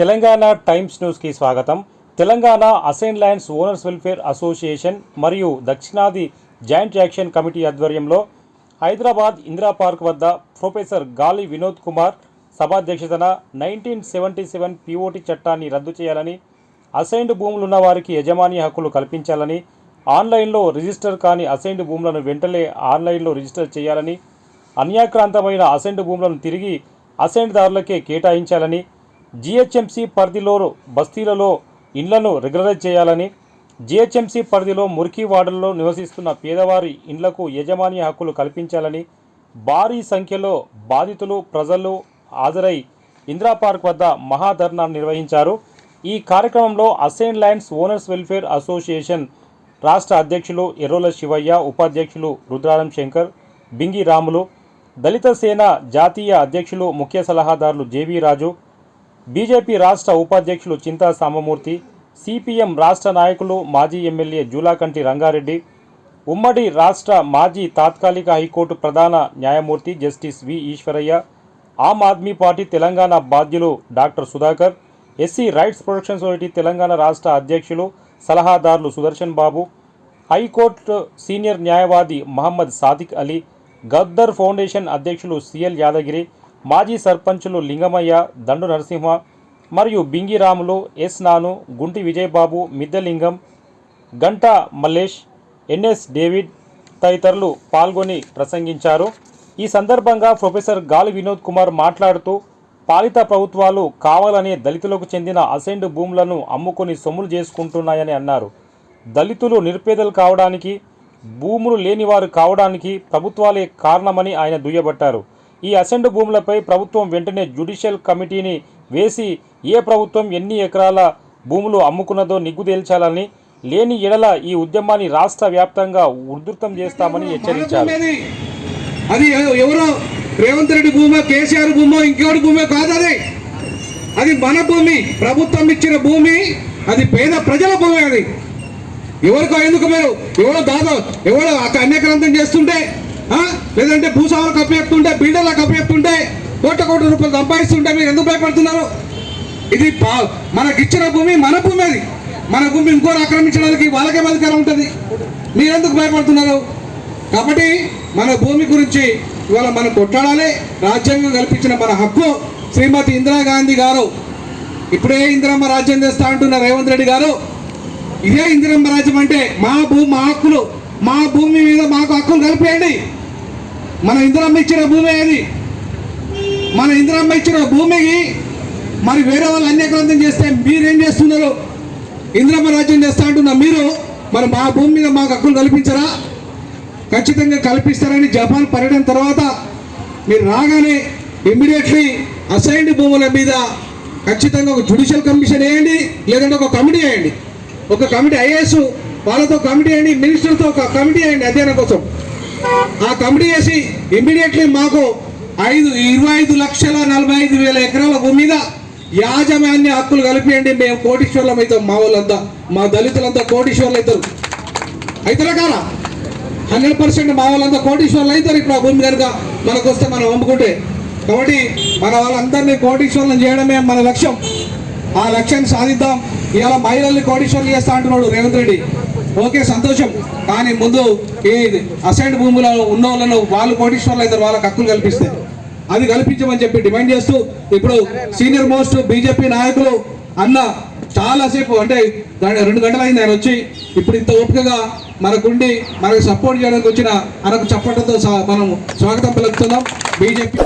Telangana times న్యూస్కి స్వాగతం. Telangana assign lands owners welfare association మరియు దక్షిణాది జాయింట్ యాక్షన్ కమిటీ ఆధ్వర్యంలో హైదరాబాద్ ఇందిరా పార్క్ వద్ద ప్రొఫెసర్ గాలి వినోద్ కుమార్ సభాధ్యక్షతన నైన్టీన్ సెవెంటీ సెవెన్ పిఓటి చట్టాన్ని రద్దు చేయాలని అసైన్డ్ భూములున్న వారికి యజమాని హక్కులు కల్పించాలని ఆన్లైన్లో రిజిస్టర్ కాని అసైన్డ్ భూములను వెంటనే ఆన్లైన్లో రిజిస్టర్ చేయాలని అన్యాక్రాంతమైన అసైన్డ్ భూములను తిరిగి అసైన్దారులకే కేటాయించాలని జిహెచ్ఎంసీ పరిధిలో బస్తీలలో ఇండ్లను రెగ్యులరైజ్ చేయాలని జిహెచ్ఎంసీ పరిధిలో మురికి వార్డుల్లో నివసిస్తున్న పేదవారి ఇండ్లకు యజమాని హక్కులు కల్పించాలని భారీ సంఖ్యలో బాధితులు ప్రజలు హాజరై ఇందిరా పార్క్ వద్ద మహాధర్నా నిర్వహించారు. ఈ కార్యక్రమంలో assign lands owners welfare association రాష్ట్ర అధ్యక్షులు ఎర్రోల శివయ్య ఉపాధ్యక్షులు రుద్రారం శంకర్ బింగి రాములు దళిత సేన జాతీయ అధ్యక్షులు ముఖ్య సలహాదారులు జేవీ రాజు బీజేపీ రాష్ట్ర ఉపాధ్యక్షులు చింతా సామమూర్తి సిపిఎం రాష్ట్ర నాయకులు మాజీ ఎమ్మెల్యే జూలాకంటి రంగారెడ్డి ఉమ్మడి రాష్ట్ర మాజీ తాత్కాలిక హైకోర్టు ప్రధాన న్యాయమూర్తి justice V Eshwaraiah Aam Aadmi party Telangana బాధ్యులు doctor Sudhakar SC rights protection society Telangana రాష్ట్ర అధ్యక్షులు సలహాదారులు Sudarshan Babu high court senior న్యాయవాది మహమ్మద్ సాదిక్ అలీ గద్దర్ ఫౌండేషన్ అధ్యక్షులు సిఎల్ యాదగిరి మాజీ సర్పంచులు లింగమయ్య దండు నరసింహ మరియు Bingiramulu S Nanu Gunti Vijayababu Middalingam Ganta Mallesh NS David తదితరులు పాల్గొని ప్రసంగించారు. ఈ సందర్భంగా ప్రొఫెసర్ గాలి వినోద్ కుమార్ మాట్లాడుతూ పాలిత ప్రభుత్వాలు కావాలనే దళితులకు చెందిన అసెండ్ భూములను అమ్ముకొని సొమ్ములు చేసుకుంటున్నాయని అన్నారు. దళితులు నిరుపేదలు కావడానికి భూములు లేనివారు కావడానికి ప్రభుత్వాలే కారణమని ఆయన దుయ్యబట్టారు. ఈ అసెండ్ భూములపై ప్రభుత్వం వెంటనే జ్యుడిషియల్ కమిటీని వేసి ఏ ప్రభుత్వం ఎన్ని ఎకరాల భూములు అమ్ముకున్నదో నిగ్గు తేల్చాలని లేని ఎడల ఈ ఉద్యమాన్ని రాష్ట్ర వ్యాప్తంగా ఉధృతం చేస్తామని హెచ్చరించారు అది. ఎవరో రేవంత్ రెడ్డి భూమో కేసీఆర్ భూమో ఇంకెవరి భూమో కాదు అది అది మన భూమి ప్రభుత్వం ఇచ్చిన భూమి అది పేద ప్రజల భూమి అది ఎవరికో ఎందుకు మీరు ఎవరో దాదా ఎవరో అన్యక్రాంతం చేస్తుంటే లేదంటే భూస్వాములు కప్పెత్తుంటే బిల్డర్లు కప్పెత్తుంటే కోట్ల కోట్ల రూపాయలు సంపాదిస్తుంటే మీరు ఎందుకు భయపడుతున్నారు? ఇది పా- మనకిచ్చిన భూమి మన భూమి అది. మన భూమి ఇంకోరు ఆక్రమించడానికి వాళ్ళకే అధికారం ఉంటుంది. మీరెందుకు భయపడుతున్నారు? కాబట్టి మన భూమి గురించి ఇవాళ మనం కొట్లాడాలి. రాజ్యాంగం కల్పించిన మన హక్కు శ్రీమతి ఇందిరాగాంధీ గారు. ఇప్పుడే ఇందిరమ్మ రాజ్యం చేస్తా అంటున్న రేవంత్ రెడ్డి గారు. ఇదే ఇందిరమ్మ రాజ్యం అంటే మా భూమి మా హక్కులు. మా భూమి మీద మాకు హక్కులు కలిపేయండి. మన ఇంద్రమ్మ ఇచ్చిన భూమి ఏది? మన ఇంద్రమ్మ ఇచ్చిన భూమికి మరి వేరే వాళ్ళు అన్యక్రాంతం చేస్తే మీరేం చేస్తున్నారు? ఇంద్రమ్మ రాజ్యం చేస్తా అంటున్నా మీరు. మరి మా భూమి మీద మాకు హక్కులు కల్పించరా? ఖచ్చితంగా కల్పిస్తారని జపాన్ పర్యటన తర్వాత మీరు రాగానే ఇమ్మీడియట్లీ అసైన్డ్ భూముల మీద ఖచ్చితంగా ఒక జుడిషియల్ కమిషన్ వేయండి లేదంటే ఒక కమిటీ వేయండి. ఒక కమిటీ ఐఏఎస్ వాళ్ళతో కమిటీ వేయండి మినిస్టర్తో ఒక కమిటీ వేయండి అధ్యయనం కోసం. ఆ కమిటీ వేసి ఇమ్మీడియట్లీ మాకు ఐదు ఇరవై ఐదు లక్షల నలభై ఐదు వేల ఎకరాల భూమి మీద యాజమాన్య హక్కులు కలిపియండి. మేము కోటీశ్వర్లం అవుతాం మా వాళ్ళంతా మా దళితులంతా కోటీశ్వర్లు అవుతారు. అవుతారా కారా హండ్రెడ్ పర్సెంట్ మా వాళ్ళంతా కోటీశ్వర్లు అవుతారు ఇప్పుడు ఆ భూమి కనుక మనకు వస్తే మనం అమ్ముకుంటే కాబట్టి మన వాళ్ళందరినీ కోటీశ్వర్లను చేయడమే మన లక్ష్యం. ఆ లక్ష్యాన్ని సాధిద్దాం. ఇవాళ మహిళల్ని కోటీశ్వర్లు చేస్తా అంటున్నాడు రేవంత్ రెడ్డి. ఓకే సంతోషం. కానీ ముందు ఈ అసైడ్ భూములో ఉన్న వాళ్ళను వాళ్ళు కోటీశ్వర్లు అయితే వాళ్ళకి హక్కులు కల్పిస్తే. అది కల్పించమని చెప్పి డిమాండ్ చేస్తూ ఇప్పుడు సీనియర్ మోస్ట్ బీజేపీ నాయకులు అన్న చాలాసేపు అంటే రెండు గంటలు అయింది ఆయన వచ్చి ఇప్పుడు ఇంత ఓపికగా మనకుండి మనకు సపోర్ట్ చేయడానికి వచ్చిన మనకు చప్పట్లతో మనం స్వాగతం పలుకుతున్నాం. బీజేపీ